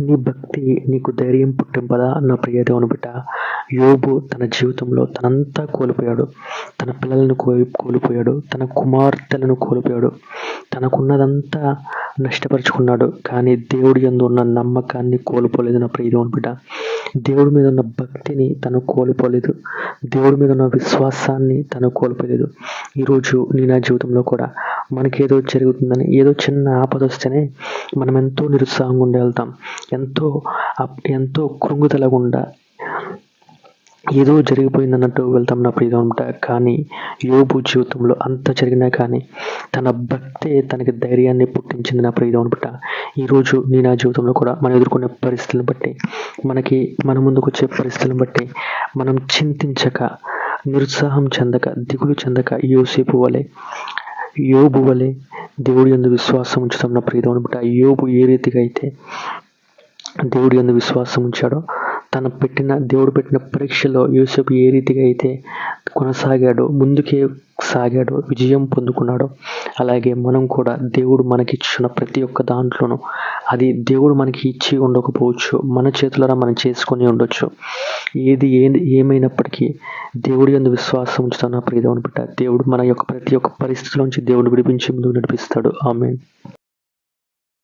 నీ భక్తి నీకు ధైర్యం పుట్టింపదా నా ప్రియ దేవుని బిడ్డ యోబు తన జీవితంలో తనంతా కోల్పోయాడు. తన పిల్లలను కోల్పోయాడు. తన కుమార్తెలను కోల్పోయాడు. తనకున్నదంతా నష్టపరుచుకున్నాడు. కానీ దేవుడి యందు ఉన్న నమ్మకాన్ని కోల్పోలేదు నా ప్రియ దేవుని బిడ్డ. దేవుడి మీద ఉన్న భక్తిని తను కోల్పోలేదు. దేవుడి మీద ఉన్న విశ్వాసాన్ని తను కోల్పోలేదు. ఈరోజు నీ నా జీవితంలో కూడా మనకేదో జరుగుతుందని ఏదో చిన్న ఆపద వస్తేనే మనం ఎంతో నిరుత్సాహంగా ఉండి వెళ్తాం. ఎంతో ఎంతో కృంగుదలగుండా ఏదో జరిగిపోయిందన్నట్టు వెళ్తాం నా ప్రియమంట కానీ యోబు జీవితంలో అంత జరిగినా కానీ తన భక్తే తనకి ధైర్యాన్ని పుట్టించింది నా ప్రియదేవుని బిడ్డ. ఈరోజు నీ నా జీవితంలో కూడా మనం ఎదుర్కొనే పరిస్థితులను బట్టి మనకి మన ముందుకు వచ్చే పరిస్థితులను బట్టి మనం చింతించక నిరుత్సాహం చెందక దిగులు చెందక యోసేపు వలె యోబు వలె దేవుడి యందు విశ్వాసం ఉంచుతాం నా ప్రియదేవుని బిడ్డ. యోబు ఏ రీతిగా అయితే దేవుడి యందు విశ్వాసం ఉంచాడో తను పెట్టిన దేవుడు పెట్టిన పరీక్షలో యూసఫ్ ఏ రీతిగా అయితే కొనసాగాడో ముందుకే సాగాడో విజయం పొందుకున్నాడో అలాగే మనం కూడా దేవుడు మనకి ఇచ్చిన ప్రతి ఒక్క దాంట్లోనూ అది దేవుడు మనకి ఇచ్చి ఉండకపోవచ్చు మన చేతులరా మనం చేసుకొని ఉండొచ్చు. ఏది ఏది ఏమైనప్పటికీ దేవుడి యందు విశ్వాసం ఉంచుతాను నా ప్రియదేవుని బిడ్డ. దేవుడు మన యొక్క ప్రతి ఒక్క పరిస్థితిలోంచి దేవుడు విడిపించి ముందుకు నడిపిస్తాడు. ఆమె